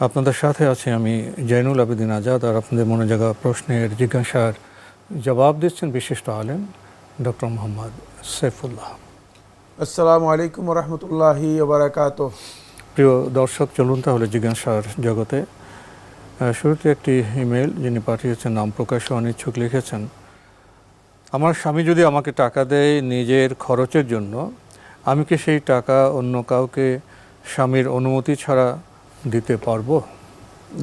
আপনাদের সাথে আছি আমি জৈনুল আবেদিন আজাদ আর আপনাদের মনে জাগা প্রশ্নের জিজ্ঞাসার জবাব দিচ্ছেন বিশিষ্ট আলেম ডক্টর মোহাম্মদ সৈফুল্লাহ আসসালামু আলাইকুম রহমতুল্লাহি ওবরাকাত প্রিয় দর্শক চলুন তাহলে জিজ্ঞাসার জগতে। শুরুতে একটি ইমেল যিনি পাঠিয়েছেন নাম প্রকাশে অনিচ্ছুক লিখেছেন আমার স্বামী যদি আমাকে টাকা দেয় নিজের খরচের জন্য আমি কি সেই টাকা অন্য কাউকে স্বামীর অনুমতি ছাড়া দিতে পারব।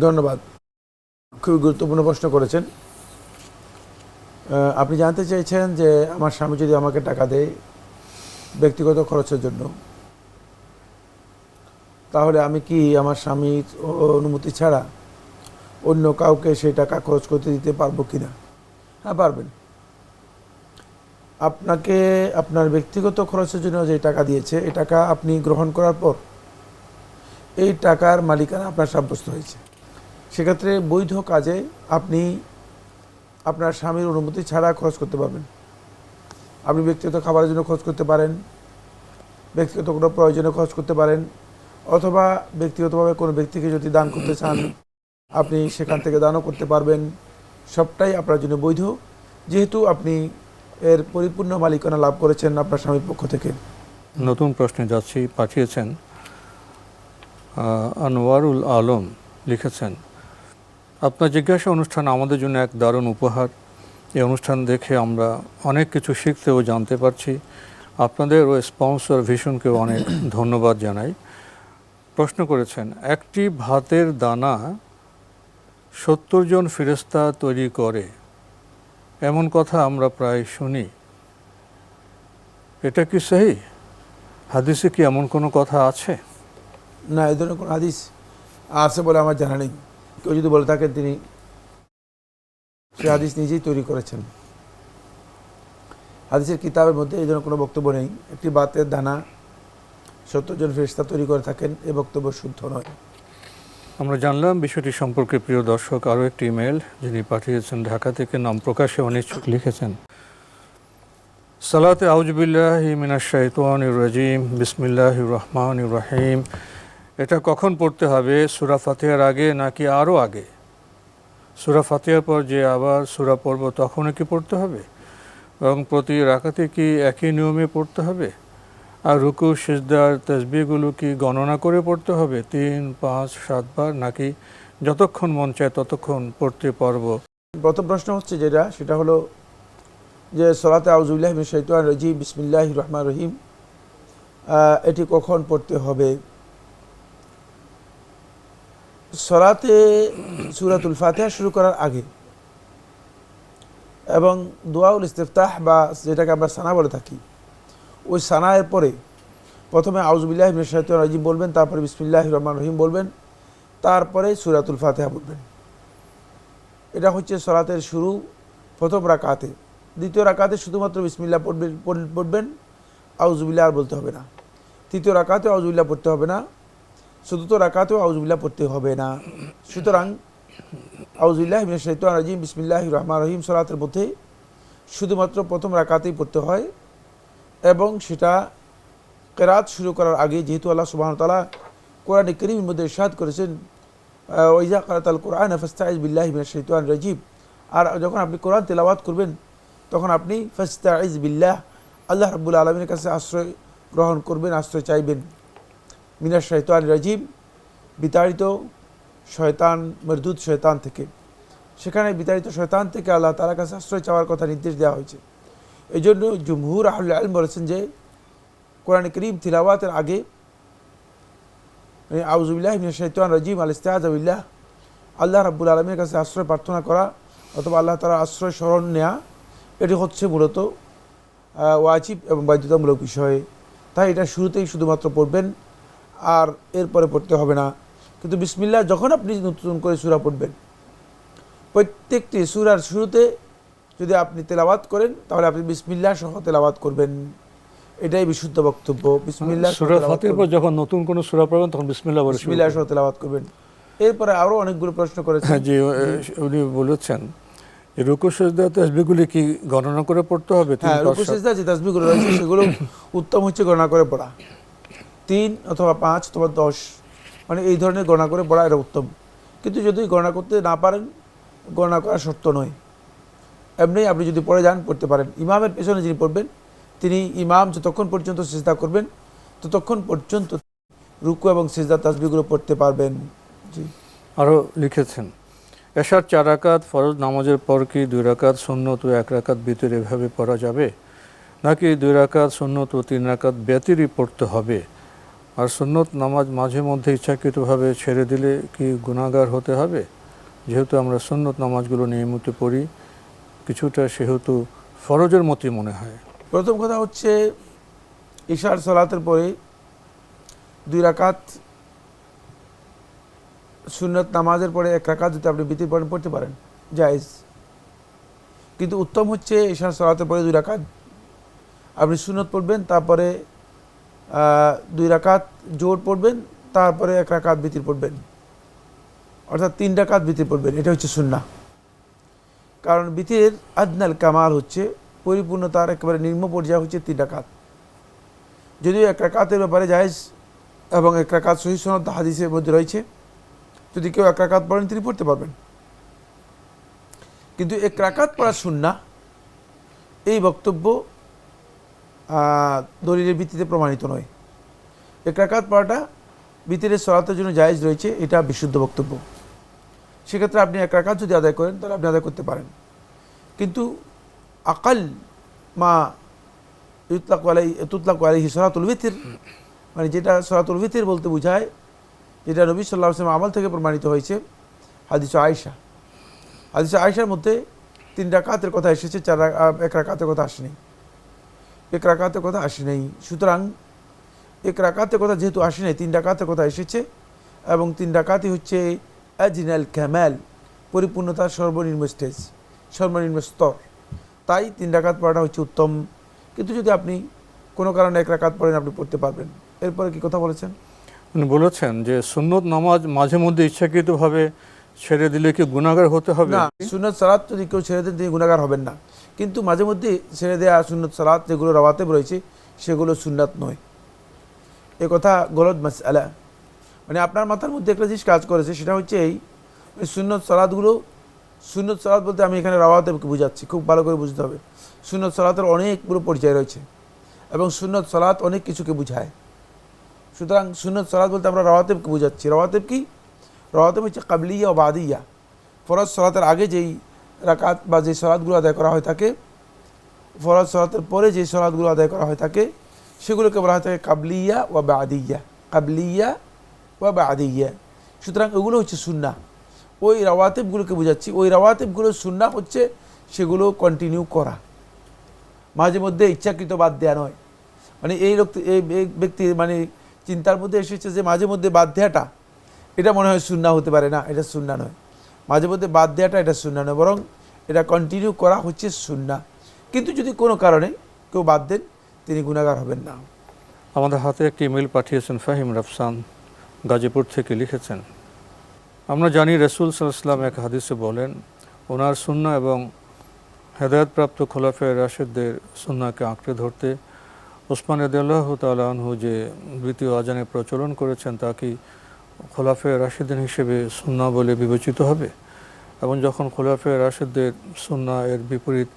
ধন্যবাদ। খুবই গুরুত্বপূর্ণ প্রশ্ন করেছেন। আপনি জানতে চেয়েছেন যে আমার স্বামী যদি আমাকে টাকা দেয় ব্যক্তিগত খরচের জন্য, তাহলে আমি কি আমার স্বামীর অনুমতি ছাড়া অন্য কাউকে সেই টাকা খরচ করতে দিতে পারব কি না হ্যাঁ পারবেন। আপনাকে, আপনার ব্যক্তিগত খরচের জন্য যে টাকা দিয়েছে এই টাকা আপনি গ্রহণ করার পর এই টাকার মালিকানা আপনার সাব্যস্ত হয়েছে। সেক্ষেত্রে বৈধ কাজে আপনি আপনার স্বামীর অনুমতি ছাড়া খরচ করতে পারবেন। আপনি ব্যক্তিগত খাবারের জন্য খরচ করতে পারেন, ব্যক্তিগত কোনো প্রয়োজনে খরচ করতে পারেন, অথবা ব্যক্তিগতভাবে কোনো ব্যক্তিকে যদি দান করতে চান, আপনি সেখান থেকে দানও করতে পারবেন। সবটাই আপনার জন্য বৈধ। যেহেতু আপনি এর পরিপূর্ণ মালিকানা লাভ করেছেন আপনার স্বামীর পক্ষ থেকে। নতুন প্রশ্নে যাচ্ছি, পাঠিয়েছেন আনোয়ারুল আলম লিখেছেন, আপনার জিজ্ঞাসা অনুষ্ঠান আমাদের জন্য এক দারুণ উপহার। এই অনুষ্ঠান দেখে আমরা অনেক কিছু শিখতে ও জানতে পারছি। আপনাদের ও স্পন্সর ভীষণকেও অনেক ধন্যবাদ জানাই। প্রশ্ন করেছেন, একটি ভাতের দানা সত্তর জন ফেরেস্তা তৈরি করে। এমন কথা আমরা প্রায় শুনি। এটা কি সহি? হাদিসে কি এমন কোনো কথা আছে? না এই ধরনের কোনো হাদিস আছে বলে আমার জানা নেই। কেউ যদি বলে থাকেন তিনি সে হাদিস নিজেই তৈরি করেছেন। হাদিসের কিতাবের মধ্যে এই ধরনের কোনো বক্তব্য নেই। একটি বাতের দানা সত্তর জন ফেরিস্তা তৈরি করে থাকেন, এ বক্তব্য শুদ্ধ নয়। আমরা জানলাম, বিষয়টি সম্পর্কে প্রিয় দর্শক, আরও একটি ইমেল যিনি পাঠিয়েছেন ঢাকা থেকে নাম প্রকাশে অনিচ্ছুক লিখেছেন। সালাতে আউজবিল্লাহ মিনাশ শাইতান রাজিম বিসমিল্লাহ রহমান রাহিম। এটা কখন পড়তে হবে? সুরা ফাতেহার আগে নাকি আরও আগে? সুরা ফাতেহার পর যে আবার সুরা পড়ব তখনও কি পড়তে হবে? এবং প্রতি রাখাতে কি একই নিয়মে পড়তে হবে? আর রুকু সিজদার তসবিগুলো কি গণনা করে পড়তে হবে? তিন, পাঁচ সাতবার নাকি যতক্ষণ মন চায় ততক্ষণ পড়তে পারব? প্রথম প্রশ্ন হচ্ছে যেটা, সেটা হলো যে সলাতে আউজুল্লাহ শৈতান রজিম বিসমিল্লাহ রহমান রহিম এটি কখন পড়তে হবে? সলাতে সুরাতুল ফাতিহা শুরু করার আগে এবং দোয়াউল ইস্তেফতাহ বা যেটাকে আমরা সানা বলে থাকি, ওই সানায়ের পরে প্রথমে আউজুবিল্লাহ শৈতান রজিম বলবেন, তারপরে বিসমিল্লাহ রহমান রহিম বলবেন, তারপরে সুরাতুল ফাতিহা বলবেন। এটা হচ্ছে সরাতের শুরু প্রথম রাকাতে। দ্বিতীয় রাকাতে শুধুমাত্র বিসমিল্লা পড়বেন পড়বেন আউজুবিল্লা আর বলতে হবে না। তৃতীয় রাকাতে আউজুবিল্লা পড়তে হবে না। চতুর্থ রাকাতেও আউজুবিল্লা পড়তে হবে না। সুতরাং আউজুবিল্লাহ শাইতানির রাজিম বিসমিল্লাহ রহমান রহিম সলাতের মধ্যে শুধুমাত্র প্রথম রাকাতেই পড়তে হয় এবং সেটা কেরাত শুরু করার আগে যেহেতু আল্লাহ সুবাহ তালা কোরআন করিমের মধ্যে ইরশাদ করেছেন ওইজা কারাতাল কোরআন ফাস্তাইজ বিল্লাহ শাইতানির রাজিম। আর যখন আপনি কোরআন তেলাওয়াত করবেন, তখন আপনি ফাস্তাইজ বিল্লাহ, আল্লাহ রাব্বুল আলমীর কাছে আশ্রয় গ্রহণ করবেন, আশ্রয় চাইবেন। মিনাশ শৈতান রাজিম বিতাড়িত শয়তান মরদুদ শয়তান থেকে। সেখানে বিতাড়িত শয়তান থেকে আল্লাহ তালার কাছে আশ্রয় চাওয়ার কথা নির্দেশ দেওয়া হয়েছে। এই জন্য জমহুর আহুল আলম বলেছেন যে কোরআন করিম তিলাওয়াতের আগে মানে আউজুবিল্লাহ শৈতান রাজিম আল ইস্তাহাজাবিল্লাহ আল্লাহ রাব্বুল আলমের কাছে আশ্রয় প্রার্থনা করা অথবা আল্লাহ তালার আশ্রয় স্মরণ নেওয়া এটি হচ্ছে মূলত আহ, ওয়াজিব এবং বাধ্যতামূলক বিষয়। তাই এটা শুরুতেই শুধুমাত্র পড়বেন আর এরপরে পড়তে হবে না। কিন্তু বিসমিল্লাহ যখন আপনি নতুন করে সুরা পড়বেন প্রত্যেকটি সুরার শুরুতে যদি আপনি তেলাওয়াত করেন তাহলে আপনি বিসমিল্লাহ সহ তেলাওয়াত করবেন। এটাই বিশুদ্ধ বক্তব্য। বিসমিল্লাহ সহ সুরা তেলাওয়াত ফাতির পর করবেন। যখন নতুন কোনো সুরা পড়বেন তখন করবেন। সহ তেলাওয়াত করবেন। এরপরে আরও অনেকগুলো প্রশ্ন করেছেন। হ্যাঁ জি উনি বলেছেন রুকু সজদা তসবিগুলি কি গণনা করে পড়তে হবে? হ্যাঁ রুকু সেজদা যে তাসবিগুলো রয়েছে সেগুলো উত্তম হচ্ছে গণনা করে পড়া। তিন অথবা পাঁচ অথবা দশ। মানে এই ধরনের গণনা করে পড়া এটা উত্তম। কিন্তু যদি গণনা করতে না পারেন, গণনা করা শর্ত নয়। এমনি আপনি যদি পড়ে যান, পড়তে পারেন। ইমামের পেছনে যিনি পড়বেন, তিনি ইমাম যতক্ষণ পর্যন্ত সেজদা করবেন, ততক্ষণ পর্যন্ত রুকু এবং সেজদা তাসবিগুলো পড়তে পারবেন। জি। আরও লিখেছেন, এশার চার রাকাত ফরজ নামাজের পর কি দুই রাকাত সুন্নত ও এক রাকাত ভিতরে এভাবে পড়া যাবে? নাকি দুই রাকাত সুন্নত ও তিন রাকাত ব্যতিরই পড়তে হবে? আর সুন্নত নামাজ মাঝে মধ্যে ইচ্ছাকৃতভাবে ছেড়ে দিলে কি গুণাগার হতে হবে? যেহেতু আমরা সুন্নত নামাজগুলো নিয়মিত পড়ি, কিছুটা সেহেতু ফরজের মতোই মনে হয়। প্রথম কথা হচ্ছে, ঈশার সলাতের পরে দুই রাকাত সুন্নত নামাজের পরে এক রাকাত যদি আপনি বিতির পড়েন পড়তে পারেন, জায়েজ। কিন্তু উত্তম হচ্ছে ঈশার সলাতের পরে দুই রাকাত। আপনি সুন্নত পড়বেন, তারপরে দুই রাকাত জোর পড়বেন, তারপরে এক রাকাত বিতির পড়বেন। অর্থাৎ তিন রাকাত বিতির পড়বেন, এটা হচ্ছে সুন্না কারণ বিতির আদনাল কামাল হচ্ছে, পরিপূর্ণতার একেবারে নিম্ন পর্যায়ে হচ্ছে তিন রাকাত। যদিও এক রাকাতের ব্যাপারে জায়েজ এবং এক রাকাত সহি সনদ হাদিসের মধ্যে রয়েছে, যদি কেউ এক রাকাত পড়েন, তিনি পড়তে পারবেন। কিন্তু এক রাকাত পড়া সুন্না এই বক্তব্য দলিলের ভিত্তিতে প্রমাণিত নয়। এক রাকাত পড়াটা ভিতরের সলাতের জন্য জায়েজ রয়েছে, এটা বিশুদ্ধ বক্তব্য। সেক্ষেত্রে আপনি এক রাকাত যদি আদায় করেন, তাহলে আপনি আদায় করতে পারেন। কিন্তু আকাল মা ইতলাক আলাই তুতলাক আলাই সরাতুল ভিতির মানে যেটা সরাতুল ভিতির বলতে বোঝায়, যেটা নবী সাল্লাহ আসলাম আমল থেকে প্রমাণিত হয়েছে, হাদিস আয়সা হাদিস আয়সার মধ্যে তিন রাকাতের কথা এসেছে, চার এক রাকাতের কথা আসেনি। এক রাকাতের কথা আসে নাই। সুতরাং এক রাকাতের কথা যেহেতু আসে নাই তিন রাকাতের কথা এসেছে এবং তিন রাকাতই হচ্ছে অ্যাজিনাল ক্যামেল পরিপূর্ণতার সর্বনিম্ন স্টেজ সর্বনিম্ন স্তর। তাই তিন ডাকাত পড়াটা হচ্ছে উত্তম। কিন্তু যদি আপনি কোনো কারণে এক রাকাত পড়েন আপনি পড়তে পারবেন। এরপরে কি কথা বলেছেন? উনি বলেছেন যে সুন্নত নামাজ মাঝে মধ্যে ইচ্ছাকৃতভাবে ছেড়ে দিলে কি গুণাগার হতে হবে? না সুন্নত সালাত যদি কেউ ছেড়ে দেন তিনি গুণাগার হবেন না। কিন্তু মাঝে মধ্যে ছেড়ে দেওয়া সুন্নত সালাত যেগুলো রওয়াতেব রয়েছে, সেগুলো সুন্নাত নয়। এ কথা গলত মাস আলা মানে আপনার মাথার মধ্যে একটা জিনিস কাজ করেছে, সেটা হচ্ছে এই ওই সুন্নত সালাদগুলো সুন্নত সালাত বলতে আমি এখানে রাওয়াতেবকে বুঝাচ্ছি, খুব ভালো করে বুঝতে হবে। সুন্নত সালাতের অনেকগুলো পরিচয় রয়েছে এবং সুন্নত সালাত অনেক কিছুকে বুঝায়। সুতরাং সুন্নত সালাত বলতে আমরা রাওয়াতেবকে বুঝাচ্ছি। রাওয়াতেব কি? রাওয়াতেব হচ্ছে কাবলিয়া ও বাদিয়া। ফরজ সলাতের আগে যেই রাকাত বা যে সলাদগুলো আদায় করা হয় থাকে, ফরজ সলাতের পরে যে সলাদগুলো আদায় করা হয় থাকে, সেগুলোকে বলা হয় থাকে কাবলিয়া ও বাদিয়া। কাবলিয়া ও বাদিয়া। সুতরাং ওগুলো হচ্ছে সুন্না ওই রাওয়াতেবগুলোকে বোঝাচ্ছি। ওই রাওয়াতেবগুলো সুন্না হচ্ছে সেগুলো কন্টিনিউ করা। মাঝে মধ্যে ইচ্ছাকৃত বাদ দেওয়া নয়। মানে এই লোক, এই ব্যক্তির মানে চিন্তার মধ্যে এসেছে যে মাঝে মধ্যে বাদ দেওয়াটা এটা মনে হয় সুন্না হতে পারে না, এটা সুন্না নয়। মাঝে মধ্যে বাদ দেওয়াটা এটা সুন্না নয়, বরং এটা কন্টিনিউ করা হচ্ছে সুন্না। কিন্তু যদি কোনো কারণে কেউ বাদ দেন, তিনি গুণাগার হবেন না। আমাদের হাতে একটি ইমেল পাঠিয়েছেন ফাহিম রাফসান, গাজীপুর থেকে লিখেছেন, আমরা জানি রসুল সাল্লাম এক হাদিসে বলেন, ওনার সুন্না এবং হেদায়তপ্রাপ্ত খোলাফে রাশেদদের সুন্নাকে আঁকড়ে ধরতে ওসমান রদাল্লাহ তালাহু যে দ্বিতীয় আজানে প্রচলন করেছেন, তা কি খোলাফে রাশেদিন হিসেবে সুন্না বলে বিবেচিত হবে এবং যখন খোলাফে রাশেদদের সুন্না এর বিপরীত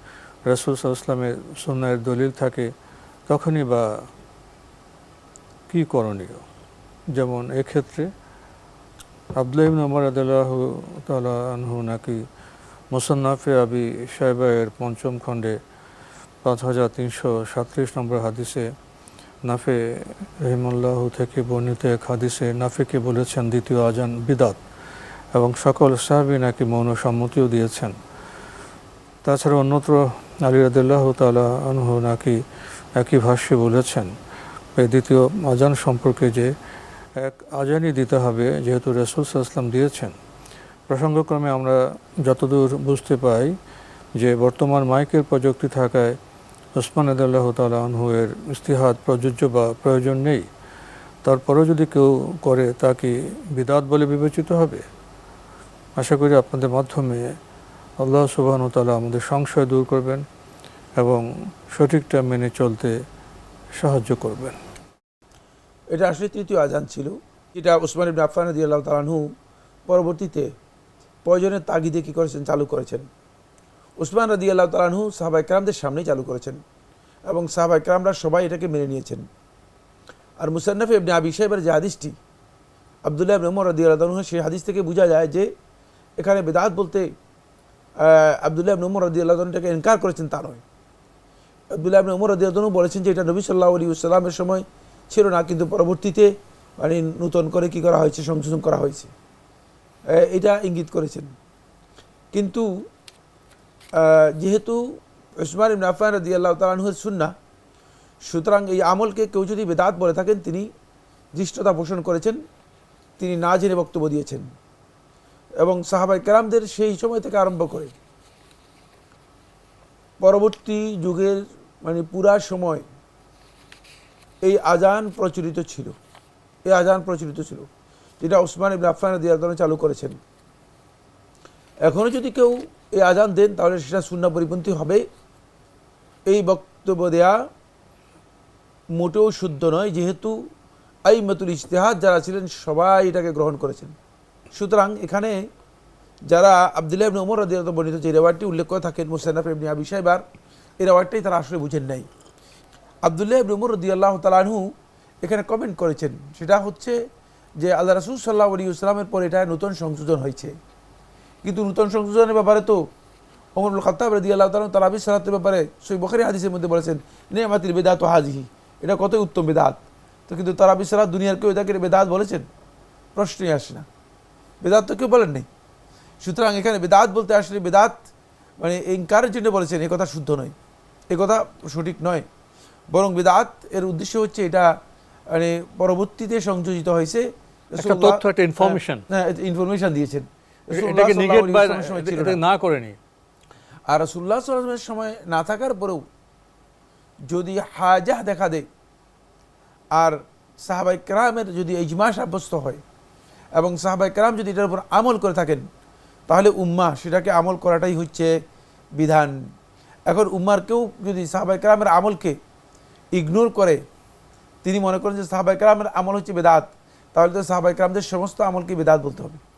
রসুল সাল্লামের সুন্না এর দলিল থাকে, তখনই বা কি করণীয়? যেমন এক্ষেত্রে আবদুল্লাহ ইবনে ওমর রাদিয়াল্লাহু তাআলা আনহু নাকি মুসান্নাফে আবি সাহেবের পঞ্চম খণ্ডে পাঁচ হাজার তিনশো সাতত্রিশ নম্বর হাদিসে নাফে রহিমুল্লাহ থেকে বর্ণিত এক হাদিসে নাফেকে বলেছেন, দ্বিতীয় আজান বিদাত এবং সকল সাহাবি নাকি মৌন সম্মতিও দিয়েছেন। তাছাড়া অন্যত্র আলী রাদিল্লাহ তালা আনহু নাকি একই ভাষ্যে বলেছেন, এই দ্বিতীয় আজান সম্পর্কে যে এক আজানই দিতে হবে যেহেতু রসুল সাল্লাম দিয়েছেন। প্রসঙ্গক্রমে আমরা যতদূর বুঝতে পাই যে বর্তমান মাইকের প্রযুক্তি থাকায় ওসমান আদাল্লাহ তালা আনহু এর ইস্তিহাদ প্রযোজ্য বা প্রয়োজন নেই। তারপরেও যদি কেউ করে, তা কি বিদাত বলে বিবেচিত হবে? আশা করি আপনাদের মাধ্যমে আল্লাহ সুবাহন তালা আমাদের সংশয় দূর করবেন এবং সঠিকটা মেনে চলতে সাহায্য করবেন। এটা আসলে তৃতীয় আজান ছিল। এটা ওসমান ইবনে আফফান রদি আল্লাহ তালাহু পরবর্তীতে প্রয়োজনের তাগিদে কী করেছেন, চালু করেছেন? উসমান রদি আল্লাহ তালাহু সাহাবাই কালামদের সামনেই চালু করেছেন এবং সাহাবাই কালামরা সবাই এটাকে মেনে নিয়েছেন। আর মুসান্নফ ইবনে আবি সাহেবের যে হাদিসটি, আবদুল্লাহ ইবনে উমর রদি আল্লাহ সেই হাদিস থেকে বোঝা যায় যে এখানে বেদাত বলতে আবদুল্লাহ ইবনে উমর রদি আল্লাহ তালাহটাকে ইনকার করেছেন তা নয়। আবদুল্লাহ ইবনে উমর রদি আল্লাহ বলেছেন যে এটা নবী সাল্লাহ আলী সাল্লামের সময় ছিল না, কিন্তু পরবর্তীতে মানে নূতন করে কি করা হয়েছে, সংশোধন করা হয়েছে। এটা ইঙ্গিত করেছেন। কিন্তু যেহেতু উসমান ইবনে আফান রদি আল্লাহ তালাহুর সুন্না সুতরাং এই আমলকে কেউ যদি বেদাত বলে থাকেন, তিনি দৃষ্টতা পোষণ করেছেন, তিনি না জেনে বক্তব্য দিয়েছেন এবং সাহাবাই কেরামদের সেই সময় থেকে আরম্ভ করে পরবর্তী যুগের মানে পুরা সময় এই আজান প্রচলিত ছিল। এই আজান প্রচলিত ছিল, যেটা ওসমান ইবনে আফফান দিয়াদনে চালু করেছেন। এখনও যদি কেউ এই আজান দেন, তাহলে সেটা শূন্য পরিপন্থী হবে। এই বক্তব্য দেয়া মোটেও শুদ্ধ নয়, যেহেতু আইমাতুল ইশতেহাদ যারা ছিলেন সবাই এটাকে গ্রহণ করেছেন। সুতরাং এখানে যারা আবদুল্লাহ ইবনে ওমর রাদিয়াল্লাহু বর্ণিত যে রেওয়ার্ডটি উল্লেখ করে থাকেন মুসান্নাফ ইবনে আবি সাহেবার এই রেওয়ার্ডটাই তারা আসলে বুঝেন নাই। আবদুল্লাহ ইবনে উমর রদিয়াল্লাহ তালাহু এখানে কমেন্ট করেছেন, সেটা হচ্ছে যে আল্লাহ রাসুল সাল্লাহ আলী ইসলামের পর এটা নতুন সংশোধন হয়েছে। কিন্তু নতুন সংশোধনের ব্যাপারে তো ওমরুল খত্তাব রদি আল্লাহ তালন তালাবি সালাতের ব্যাপারে সই বখারি হাদিসের মধ্যে বলেছেন নে আমাতির বেদাত ও হাজিহি এটা কতই উত্তম বেদাত? তো কিন্তু তারাবি সালাত দুনিয়ার কেউ এটাকে বেদাত বলেছেন? প্রশ্নই আসে না। বেদাত তো কেউ বলেন নাই। সুতরাং এখানে বেদাত বলতে আসলে বেদাত মানে ইনকারের জন্য বলেছেন এ কথা শুদ্ধ নয়। এ কথা সঠিক নয়। বরং বেদাত এর উদ্দেশ্য হচ্ছে এটা মানে পরবর্তীতে সংযোজিত হয়েছে। তথ্য, হ্যাঁ ইনফরমেশন দিয়েছেন। এটাকে নিগেট বা। না। করেনি আর রসুল্লাহ সাল্লামের সময় না থাকার পরেও যদি হাজাহ দেখা দেয় আর সাহাবাই কেরামের যদি ইজমা সাব্যস্ত হয় এবং সাহাবাই কেরাম যদি এটার উপর আমল করে থাকেন তাহলে উম্মা সেটাকে আমল করাটাই হচ্ছে বিধান। এখন উম্মার কেউ যদি সাহাবাই কেরামের আমলকে ইগনোর করে তিনি মনে করেন যে সাহাবাই কেরামের আমল হচ্ছে বেদাত তাহলে তো সাহাবাই কেরামদের সমস্ত আমলকে বেদাত বলতে হবে।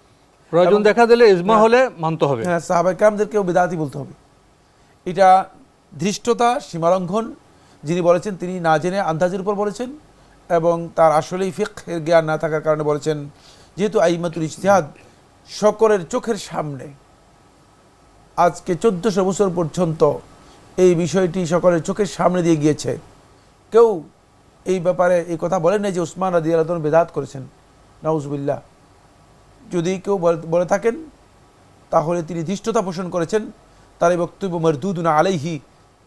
প্রয়োজন দেখা দিলে ইজমা হ্যাঁ। হলে মানতে হবে। হ্যাঁ সাহাবাই কামদেরকেও বেদাতি বলতে হবে। এটা ধৃষ্টতা সীমালঙ্ঘন যিনি বলেছেন তিনি না জেনে আন্দাজের উপর বলেছেন এবং তার আসলেই ফিকের জ্ঞান না থাকার কারণে বলেছেন যেহেতু আইমাতুল ইজতিহাদ সকলের চোখের সামনে। আজকে চোদ্দশো বছর পর্যন্ত এই বিষয়টি সকলের চোখের সামনে দিয়ে গিয়েছে। কেউ এই ব্যাপারে এই কথা বলেন না যে উসমান আল্লাহ বেদাত করেছেন। নাউজবিল্লা যদি কেউ বলে- থাকেন, তাহলে তিনি ধৃষ্টতা পোষণ করেছেন। তার এই বক্তব্য মরদুদুনা আলাইহি।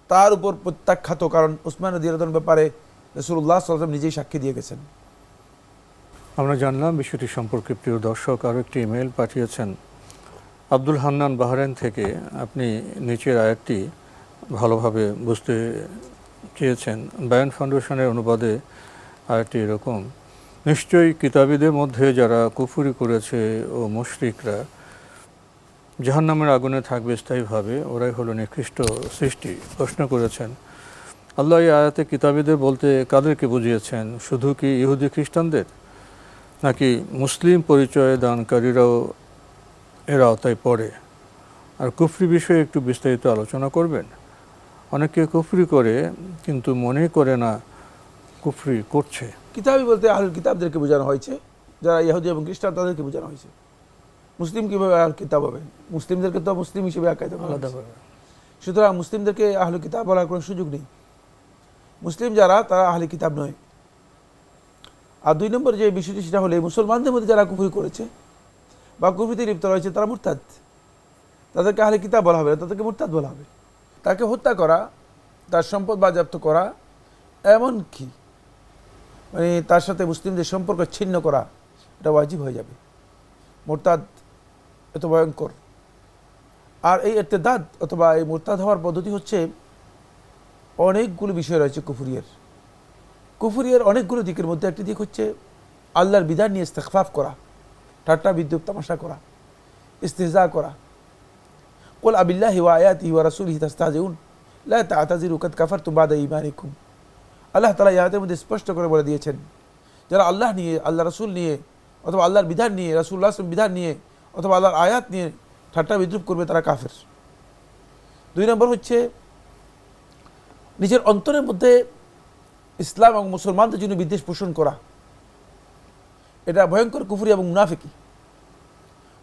তার উপর প্রত্যাখ্যাত, কারণ উসমান রদিয়ালন ব্যাপারে রসুল্লাহ সাল্লাম নিজেই সাক্ষী দিয়ে গেছেন। আমরা জানলাম বিষয়টি সম্পর্কে প্রিয় দর্শক আরও একটি ইমেল পাঠিয়েছেন। আব্দুল হান্নান বাহরাইন থেকে আপনি নিচের আয়াতটি ভালোভাবে বুঝতে চেয়েছেন। বায়ান ফাউন্ডেশনের অনুবাদে আয়াতটি এরকম নিশ্চয়ই কিতাবীদের মধ্যে যারা কুফুরি করেছে ও মুশরিকরা, জাহান্নামের আগুনে থাকবে স্থায়ীভাবে, ওরাই হলো নিকৃষ্ট সৃষ্টি, প্রশ্ন করেছেন। আল্লাহ আয়াতে কিতাবীদের বলতে কাদেরকে বুঝিয়েছেন? শুধু কি ইহুদি খ্রিস্টানদের? নাকি মুসলিম পরিচয় দানকারীরাও এর আওতায় পড়ে? আর কুফরি বিষয়ে একটু বিস্তারিত আলোচনা করবেন? অনেকে কুফরি করে, কিন্তু মনে করে না কুফরি করছে। কিতাবই বলতে আহুল কিতাবদেরকে বোঝানো হয়েছে। যারা ইহুদি এবং খ্রিস্টান তাদেরকে বোঝানো হয়েছে। মুসলিম কীভাবে আহল কিতাব হবে? মুসলিমদেরকে তো মুসলিম হিসেবে করা আলাদা সুতরাং মুসলিমদেরকে আহলে কিতাব বলার কোনো সুযোগ নেই। মুসলিম যারা তারা আহলে কিতাব নয়। আর দুই নম্বর যে বিষয়টি সেটা হলে মুসলমানদের মধ্যে যারা কুফরি করেছে বা কুফরিতে লিপ্ত রয়েছে তারা মুরতাদ। তাদেরকে আহলে কিতাব বলা হবে না তাদেরকে মুরতাদ বলা হবে। তাকে হত্যা করা তার সম্পদ বাজেয়াপ্ত করা এমন কি মানে তার সাথে মুসলিমদের সম্পর্ক ছিন্ন করা, এটা ওয়াজিব হয়ে যাবে। মোরতাদ এত ভয়ঙ্কর। আর এই এর্তেদাদ অথবা এই মোরতাদ হওয়ার পদ্ধতি হচ্ছে অনেকগুলো বিষয় রয়েছে কুফুরিয়ের। কুফুরিয়ের অনেকগুলো দিকের মধ্যে একটি দিক হচ্ছে আল্লাহর বিধান নিয়ে ইস্তেকফাফ করা, ঠাট্টা বিদ্যুৎ তামাশা করা ইস্তেজা করা। কোল আবিল্লাহ ওয়া আয়াতি ওয়া রাসুল হিতাস্তাজউন লা তাতাজিরু কাদ কাফারতুম বাদা ঈমানিকুম। আল্লাহ তাআলা এই আয়াতের মধ্যে স্পষ্ট করে বলে দিয়েছেন, যারা আল্লাহ নিয়ে, আল্লাহ রসুল নিয়ে, অথবা আল্লাহর বিধান নিয়ে ওয়াসাল্লাম বিধান নিয়ে, অথবা আল্লাহর আয়াত নিয়ে ঠাট্টা বিদ্রুপ করবে তারা কাফের। দুই নম্বর হচ্ছে, নিজের অন্তরের মধ্যে ইসলাম এবং মুসলমানদের জন্য বিদ্বেষ পোষণ করা। এটা ভয়ঙ্কর কুফুরি এবং মুনাফিকি।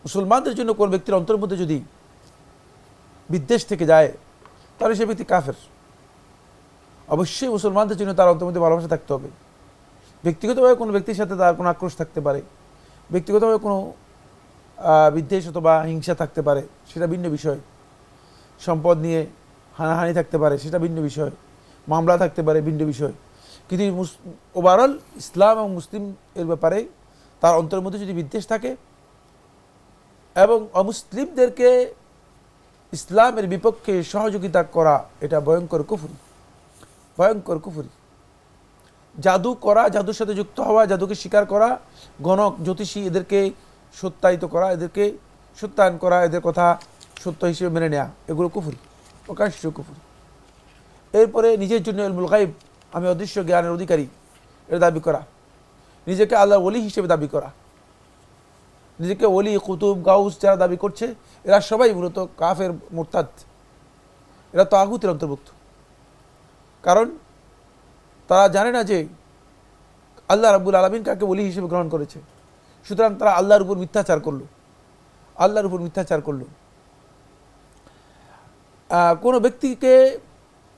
মুসলমানদের জন্য কোন ব্যক্তির অন্তরের মধ্যে যদি বিদ্বেষ থেকে যায়, তাহলে সে ব্যক্তি কাফের। অবশ্যই মুসলমানদের জন্য তার অন্তর মধ্যে ভালোবাসা থাকতে হবে। ব্যক্তিগতভাবে কোনো ব্যক্তির সাথে তার কোনো আক্রোশ থাকতে পারে। ব্যক্তিগতভাবে কোনো বিদ্বেষ অথবা হিংসা থাকতে পারে, সেটা ভিন্ন বিষয়। সম্পদ নিয়ে হানাহানি থাকতে পারে, সেটা ভিন্ন বিষয়। মামলা থাকতে পারে, ভিন্ন বিষয়। কিন্তু ওভারঅল ইসলাম এবং মুসলিম এর ব্যাপারে তার অন্তরের মধ্যে যদি বিদ্বেষ থাকে এবং অমুসলিমদেরকে ইসলামের বিপক্ষে সহযোগিতা করা, এটা ভয়ঙ্কর কুফুরি। ভয়ঙ্কর কুফুরি। জাদু করা, জাদুর সাথে যুক্ত হওয়া, জাদুকে স্বীকার করা, গণক, জ্যোতিষী এদেরকে সত্যায়িত করা, এদেরকে সত্যায়ন করা, এদের কথা সত্য হিসেবে মেনে নেওয়া এগুলো কুফুরি, প্রকাশ্য কুফুরি। এরপরে নিজের জন্য এলমুল গাইব আমি অদৃশ্য জ্ঞানের অধিকারী এর দাবি করা। নিজেকে আল্লাহর ওলি হিসেবে দাবি করা। নিজেকে ওলি, কুতুব, গাউস যারা দাবি করছে, এরা সবাই মূলত কাফের, মোরতাদ। এরা তো আগুতের অন্তর্ভুক্ত। কারণ তারা জানে না যে আল্লাহ রাবুল আলমিন কাকে বলি হিসেবে গ্রহণ করেছে। সুতরাং তারা আল্লাহর উপর মিথ্যাচার করল। আল্লাহর উপর মিথ্যাচার করল। কোনো ব্যক্তিকে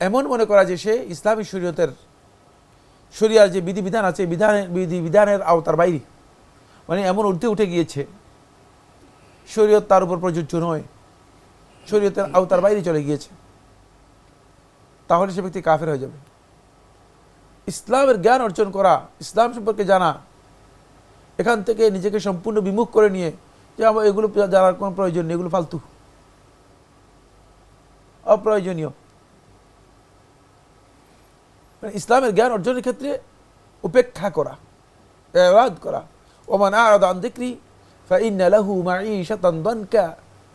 এমন মনে করা যে সে ইসলামী শরীয়তের, শরিয়ার যে বিধিবিধান আছে, বিধানের, বিধিবিধানের আওতার বাইরে মানে এমন উঠতে উঠে গিয়েছে, শরীয়ত তার উপর প্রযোজ্য নয়, শরীয়তের আওতার বাইরে চলে গিয়েছে। তাহলে সে ব্যক্তি কাফের হয়ে যাবে ইসলামের জ্ঞান অর্জন করা ইসলাম সম্পর্কে জানা এখান থেকে নিজেকে সম্পূর্ণ বিমুখ করে নিয়ে যে আমার এগুলো জানার কোনো প্রয়োজন নেই এগুলো ফালতু অপ্রয়োজনীয় মানে ইসলামের জ্ঞান অর্জনের ক্ষেত্রে উপেক্ষা করা এরাদ করা ওমান আরাদ আন যিকরি فإن له معيشة ضنكا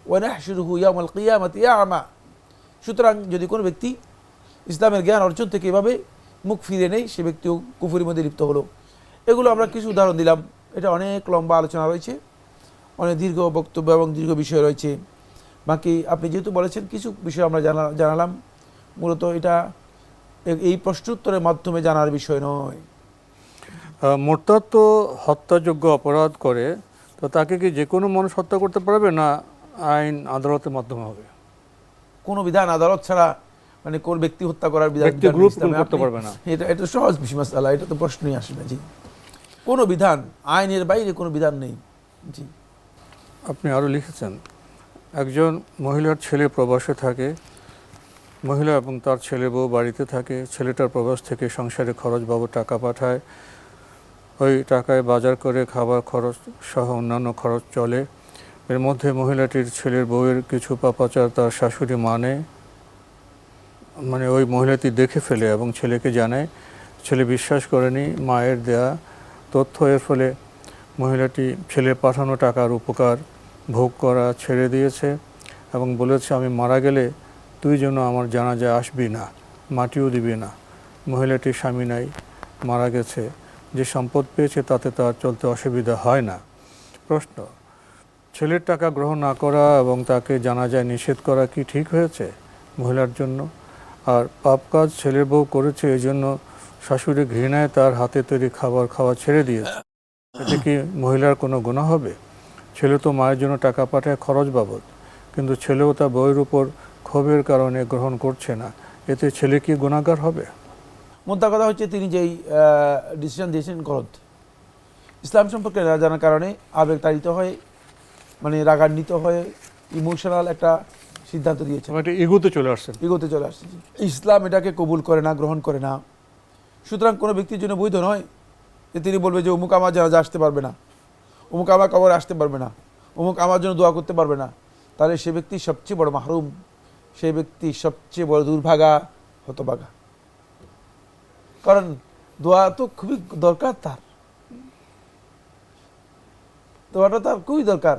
ونحشره يوم القيامة أعمى সুতরাং যদি কোনো ব্যক্তি ইসলামের জ্ঞান অর্জন থেকে এভাবে মুখ ফিরে নেই সে ব্যক্তিও কুফুরির মধ্যে লিপ্ত হলো। এগুলো আমরা কিছু উদাহরণ দিলাম। এটা অনেক লম্বা আলোচনা রয়েছে অনেক দীর্ঘ বক্তব্য এবং দীর্ঘ বিষয় রয়েছে। বাকি আপনি যেহেতু বলেছেন কিছু বিষয় আমরা জানা জানালাম। মূলত এটা এই প্রশ্নোত্তরের মাধ্যমে জানার বিষয় নয়। মোরতাদ তো হত্যাযোগ্য অপরাধ করে তো তাকে কি যে কোনো মানুষ হত্যা করতে পারবে না আইন আদালতের মাধ্যমে হবে? কোনো বিধান আদালত ছাড়া মানে কোন ব্যক্তি হত্যা করার বিধান গ্রুপ করতে পারবে না। এটা এটা সহজ মশালা এটা তো প্রশ্নই আসে না জি। কোনো বিধান আইনের বাইরে কোনো বিধান নেই জি। আপনি আরও লিখেছেন একজন মহিলার ছেলে প্রবাসে থাকে মহিলা এবং তার ছেলে বউ বাড়িতে থাকে ছেলেটার প্রবাস থেকে সংসারে খরচ বাবদ টাকা পাঠায় ওই টাকায় বাজার করে খাবার খরচ সহ অন্যান্য খরচ চলে। এর মধ্যে মহিলাটির ছেলের বউয়ের কিছু পাপাচার তার শাশুড়ি মানে মানে ওই মহিলাটি দেখে ফেলে এবং ছেলেকে জানায়, ছেলে বিশ্বাস করেনি, মায়ের দেয়া তথ্য এর ফলে মহিলাটি ছেলে পাঠানো টাকার উপকার ভোগ করা ছেড়ে দিয়েছে এবং বলেছে, আমি মারা গেলে তুই যেন আমার জানাজায় আসবি না, মাটিও দিবি না। মহিলাটির স্বামী নাই, মারা গেছে। যে সম্পদ পেয়েছে তাতে তার চলতে অসুবিধা হয় না। প্রশ্ন, ছেলের টাকা গ্রহণ না করা এবং তাকে জানাজায় নিষেধ করা কি ঠিক হয়েছে মহিলার জন্য আর পাপ কাজ ছেলের বউ করেছে এই জন্য শাশুড়ি ঘৃণায় তার হাতে তৈরি খাবার খাওয়া ছেড়ে দিয়েছে। এতে কি মহিলার কোনো গুণা হবে? ছেলে তো মায়ের জন্য টাকা পাঠায় খরচ বাবদ, কিন্তু ছেলেও তার বইয়ের উপর ক্ষোভের কারণে গ্রহণ করছে না। এতে ছেলে কি গুণাগার হবে? মোদ্দা কথা হচ্ছে তিনি যেই ডিসিশন দিয়েছেন গলত। ইসলাম সম্পর্কে না জানার কারণে আবেগ তাড়িত হয়ে মানে রাগান্বিত হয়ে ইমোশনাল একটা সিদ্ধান্ত দিয়েছেন। তবে এটা ইগুতে চলে আসছেন। এগোতে চলে আসছে ইসলাম এটাকে কবুল করে না গ্রহণ করে না। সুতরাং কোনো ব্যক্তির জন্য বৈধ নয় যে তিনি বলবে যে অমুক আমার জানাজা আসতে পারবে না অমুক আমার কবরে আসতে পারবে না অমুক আমার জন্য দোয়া করতে পারবে না। তাহলে সে ব্যক্তি সবচেয়ে বড় মাহরুম সে ব্যক্তি সবচেয়ে বড় দুর্ভাগা হতভাগা কারণ দোয়া তো খুবই দরকার তার। দোয়াটা তার খুবই দরকার।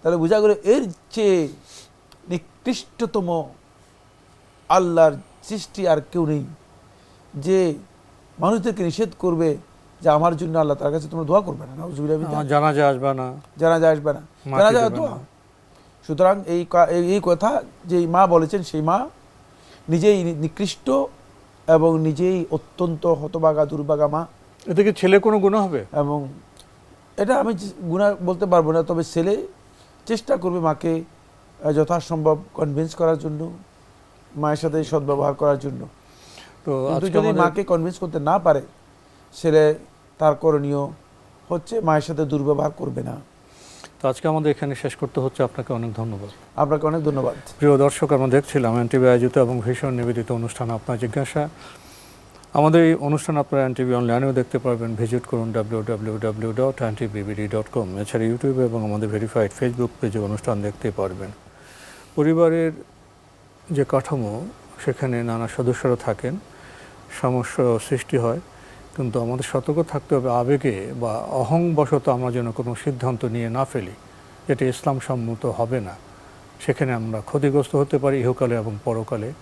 তাহলে বোঝা গেল এর চেয়ে নিকৃষ্টতম আল্লাহর সৃষ্টি আর কেউ নেই যে মানুষদেরকে নিষেধ করবে যে আমার জন্য আল্লাহ তার কাছে তোমরা দোয়া করবে না। আমার জানাজা আসবে না। জানা জানাজা আসবে না। জানাজা দোয়া। সুতরাং এই এই- কথা যে মা বলেছেন সেই মা নিজেই নিকৃষ্ট এবং নিজেই অত্যন্ত হতবাগা দুর্বাগা মা। এতে কি ছেলে কোনো গুণ হবে? এবং এটা আমি গুণা বলতে পারব না তবে ছেলে চেষ্টা করবে মাকে যথাসম্ভব কনভিন্স করার জন্য মায়ের সাথে সদ্ব্যবহার করার জন্য। তো যদি মাকে কনভিন্স করতে না পারে ছেলে তার করণীয় হচ্ছে মায়ের সাথে দুর্ব্যবহার করবে না। তো আজকে আমাদের এখানে শেষ করতে হচ্ছে। আপনাকে অনেক ধন্যবাদ। আপনাকে অনেক ধন্যবাদ। প্রিয় দর্শক আমরা দেখছিলাম এনটিভি আয়োজিত এবং ভীষণ নিবেদিত অনুষ্ঠান আপনার জিজ্ঞাসা। আমাদের এই অনুষ্ঠান আপনারা এনটিভি অনলাইনেও দেখতে পারবেন। ভিজিট করুন W W W dot NTVBD dot com এছাড়া ইউটিউবে এবং আমাদের ভেরিফাইড ফেসবুক পেজে অনুষ্ঠান দেখতে পারবেন। পরিবারের যে কাঠামো, সেখানে নানা সদস্যরা থাকেন, সমস্যা সৃষ্টি হয়, কিন্তু আমাদের সতর্ক থাকতে হবে আবেগে বা অহংবশত আমরা যেন কোনো সিদ্ধান্ত নিয়ে না ফেলি। যেটা ইসলাম সম্মত হবে না। সেখানে আমরা ক্ষতিগ্রস্ত হতে পারি ইহকালে এবং পরকালে।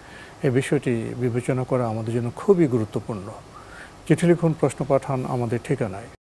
এই বিষয়টি বিবেচনা করা আমাদের জন্য খুবই গুরুত্বপূর্ণ। চিঠি লিখুন, প্রশ্ন পাঠান, আমাদের ঠিকানায়।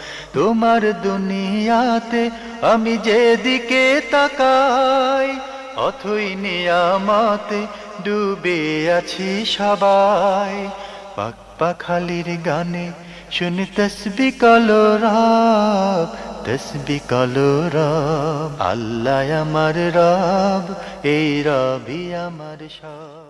তোমার দুনিয়াতে আমি যেদিকে তাকাই, অথই নিয়ামতে ডুবে আছি সবাই। পাক পাখালির গানে শুনি তসবি কলরাব তসবি কলরাব আল্লাহ আমার রব, এই রবি আমার সব।